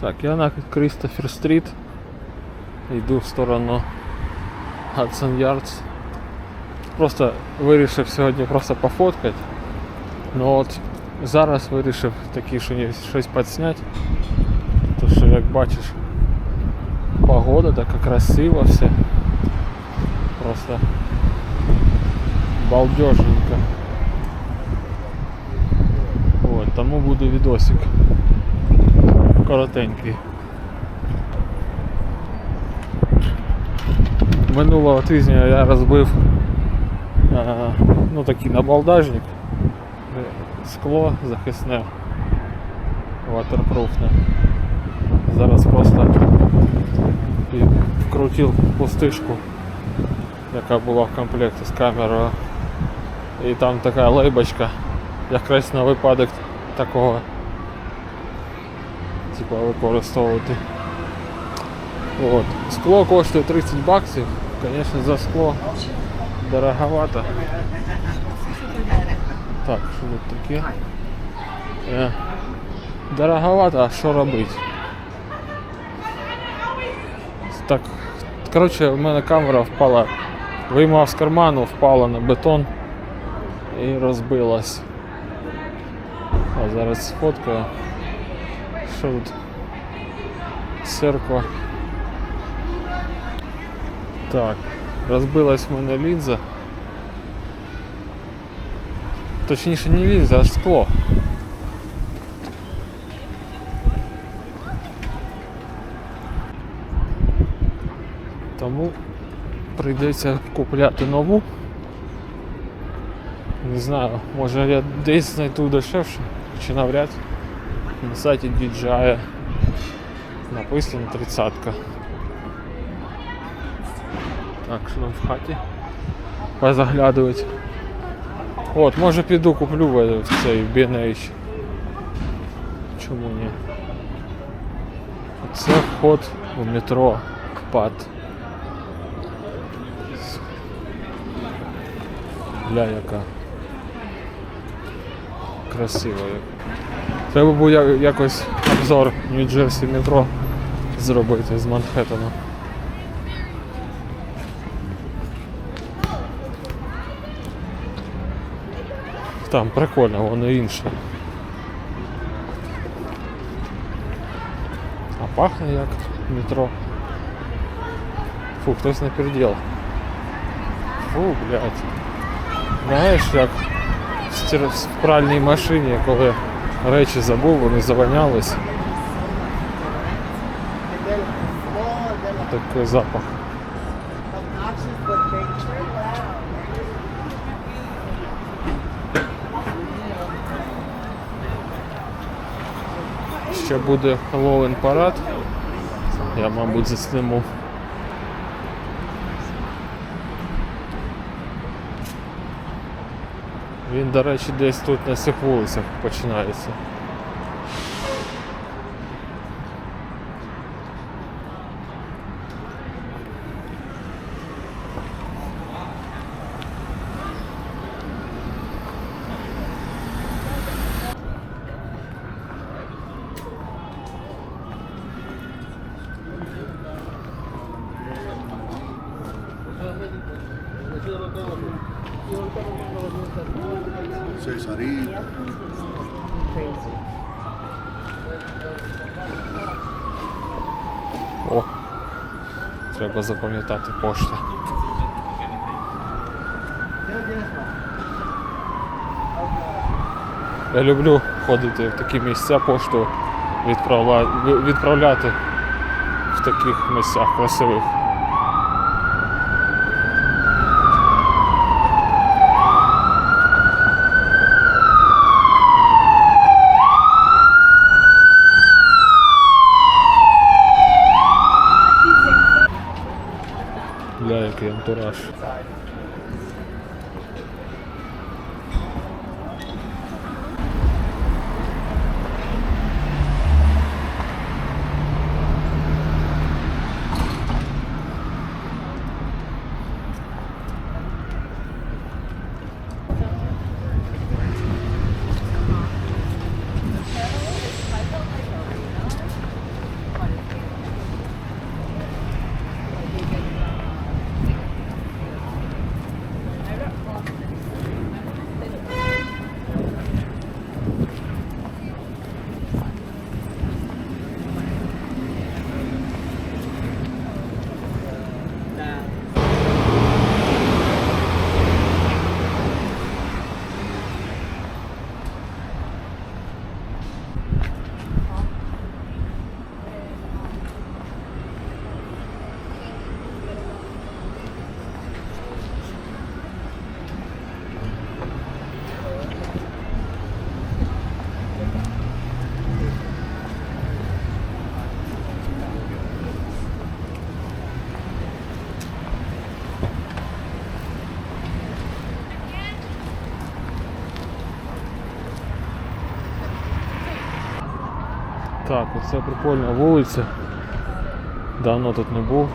Так, я на Крістофер Стріт. Йду в сторону Hudson Yards. Просто вирішив сьогодні просто пофоткати. Ну от зараз вирішив такі що ні- щось підсняти. То що як бачиш, погода така красива все. Просто балдежненько. От, тому буде відосик. Коротенький. Минулого тижня я розбив е, ну, такий набалдажник, е, скло захисне, ватерпруфне. Зараз просто вкрутив пустишку, яка була в комплекті з камерою. І там така лейбочка, якраз на випадок такого типа використовувати. От. Скло коштує 30 баксів, звісно, за скло дороговато. Так, що тут таке? Е, дороговато, а що робити? Так, коротше, в мене камера впала, виймав з карману, впала на бетон і розбилась. А зараз сфоткаю. Що тут? Церква. Так, розбилась в мене лінза. Точніше не лінза, а скло. Тому прийдеться купляти нову. Не знаю, може я десь знайду дешевше, чи навряд. На сайті DJI написано 30 Так, що там в хаті? Позаглядувати. От, може піду куплю в в цей в B&H. Чому ні? Це вход у метро ПАД. Бля, яка красива. Треба я- якось обзор Нью-Джерсі метро зробити з Манхеттена. Там прикольно, воно інше. А пахне як метро. Фу, хтось напердел. Фу, блядь. Знаєш, як в пральній машині, коли речі забув, вони завонялись. Такий запах. Ще буде Хеллоуін парад. Я, мабуть, засниму. Він, до речі, десь тут на цих вулицях починається. Cesarito. О! Треба запам'ятати пошта. Я люблю ходити в такі місця пошту відправля... відправляти в таких місцях красивих. pinturas. Так, оце прикольна вулиця. Давно тут не був.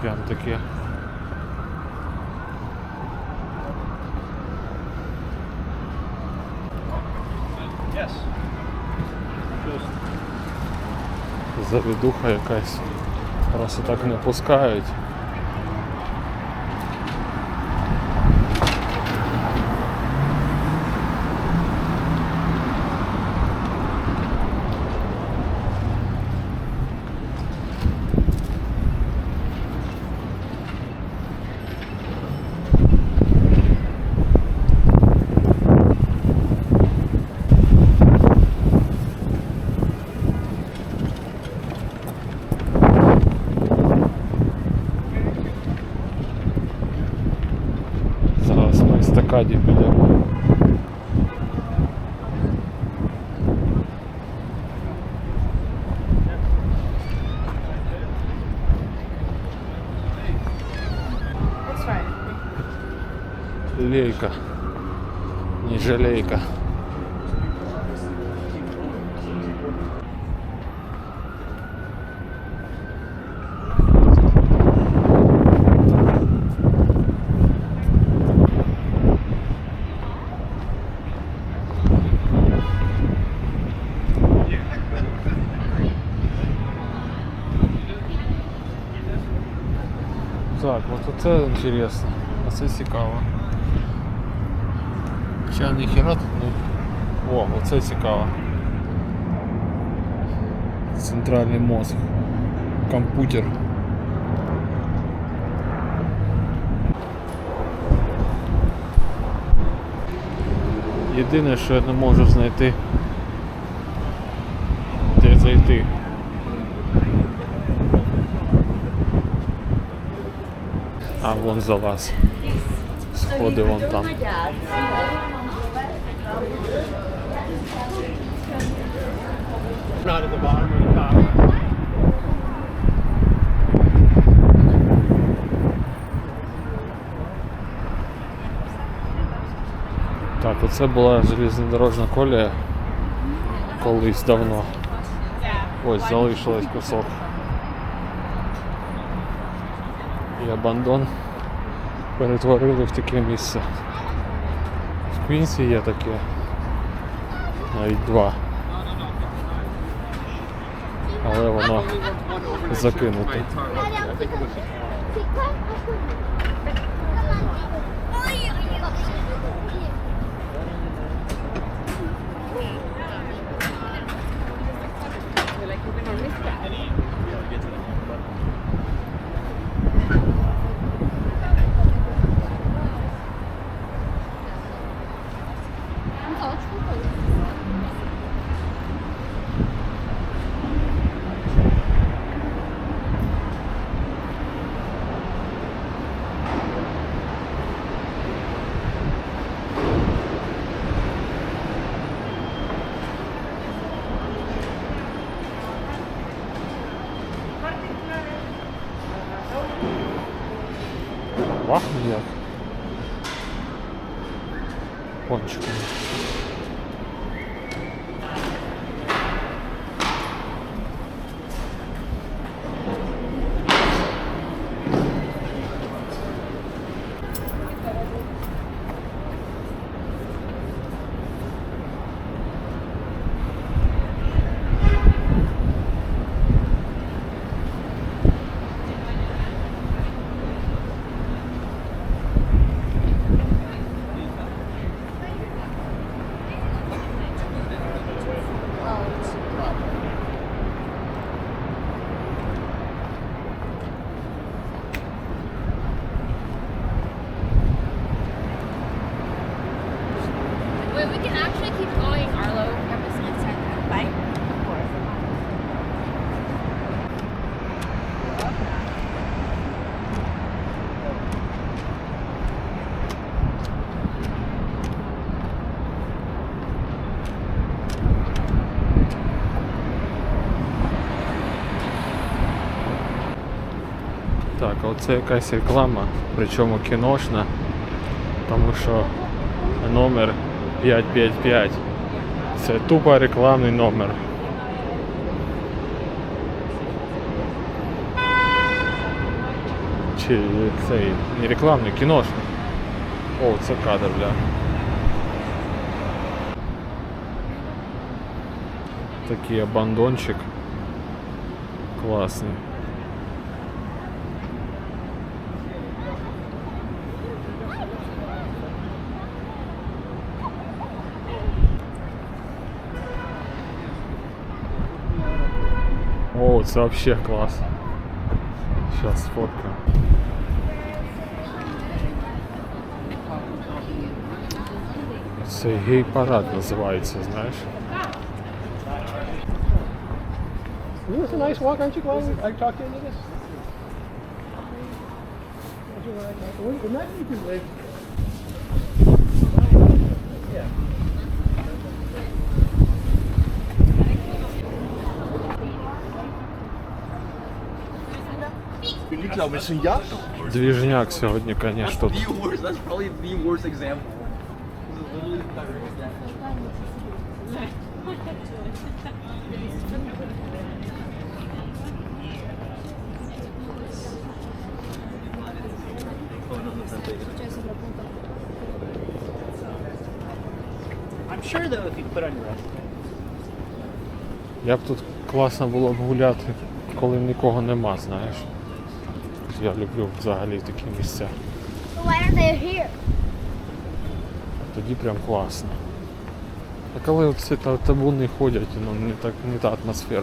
Прям таке. Завідуха якась. Просто так не пускають. каскаді піде. Лейка, не жалейка. Так, вот оце інтересно. Оце цікаво. Хоча ніхера тут не. О, оце цікаво. Центральний мозг. Комп'ютер. Єдине, що я не можу знайти, де зайти. А вон за вас. Сходи вон там. Так, оце була железнодорожна колія колись давно. Ось залишилось кусок. І Абандон перетворили в таке місце. В Квінсі є таке. Навіть два. Але воно закинуте. Пахне Так, а оце якась реклама, причому кіношна, тому що номер 555. Це тупо рекламний номер. Чи цей не рекламний, кіношний. О, це кадр, бля. Такий абандончик. Класний. Це вообще клас. Сейчас сфоткаю. Це гей-парад could live. The direct example. I'm sure though if you put on your resume. Як тут класно було б гуляти, коли нікого нема, знаєш. Я люблю взагалі такі місця. Тоді прям класно. А коли та- табуни ходять, ну не так не та атмосфера.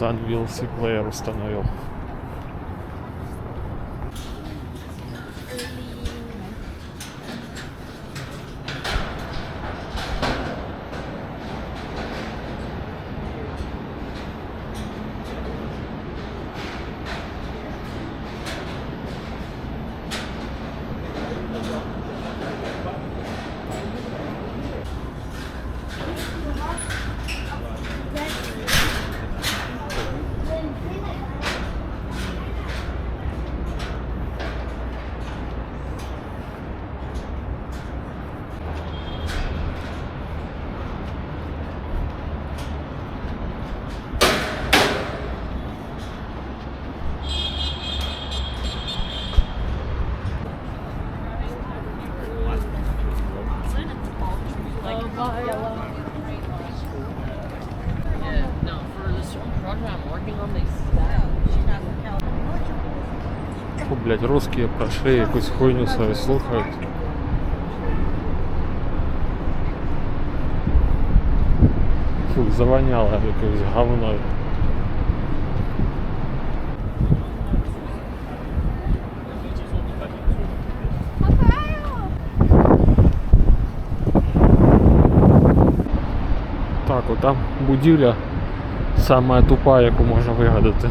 Сан VLC плеер установил. No, for this one project I'm working on, they Фу, блядь, русские прошли якусь хуйню свою слухають. Фу, завоняло якоюсь говною. Так, отам будівля Сама тупа, яку можна вигадати.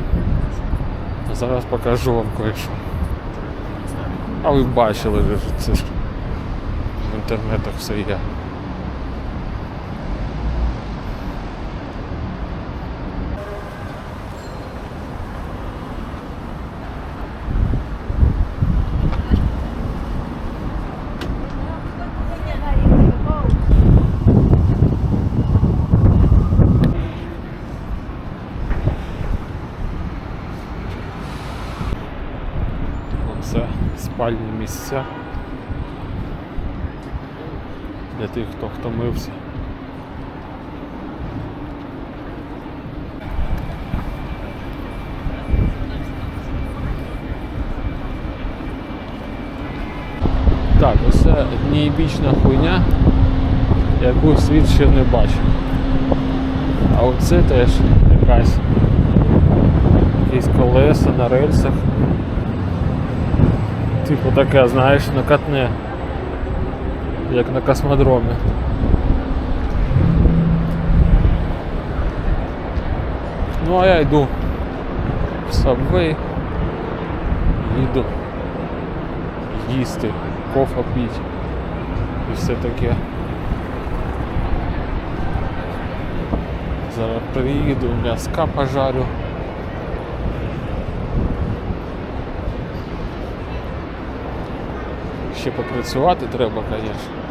Зараз покажу вам кое-що. А ви бачили що це в інтернетах все є. Оце спальні місця. Для тих, хто втомився. Так, оце днієбічна хуйня, яку світ ще не бачив. А оце теж якась якісь колеса на рельсах. Типу таке, знаєш, накатне. Як на космодромі. Ну а я йду в Subway. Їду їсти, кофе пити і все таке. Зараз приїду, м'яска пожарю. Ще попрацювати треба, звісно.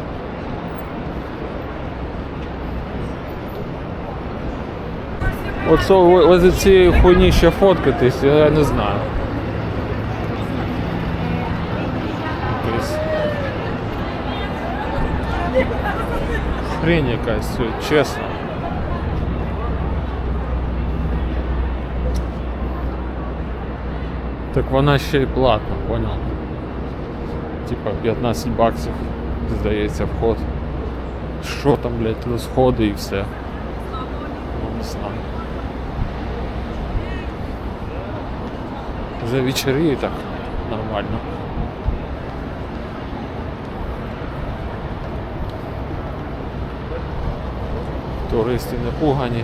Оце возле цієї хуйні ще фоткатись, я не знаю. Якась Хрень якась, чесно. Так вона ще й платна, понял? Типа 15 баксів, здається, вход. Що там, блядь, розходи і все. Ну, не знаю. За вечері так нормально. Туристи не пугані.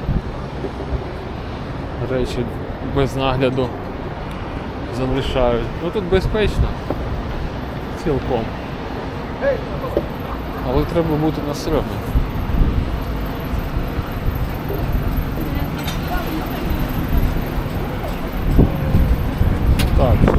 Речі без нагляду залишають. Ну тут безпечно. Цілком. Але треба бути настрьомим. Так,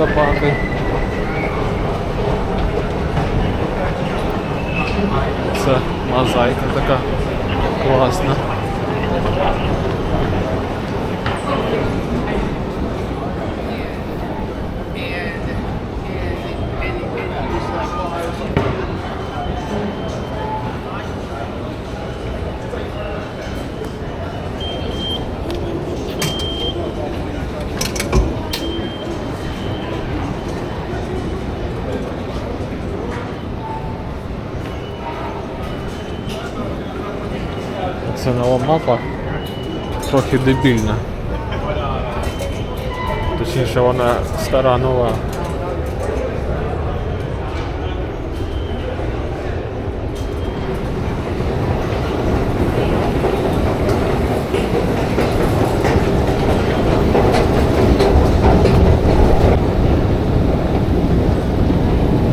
що тут? Мапа трохи дебільна. Точніше вона стара нова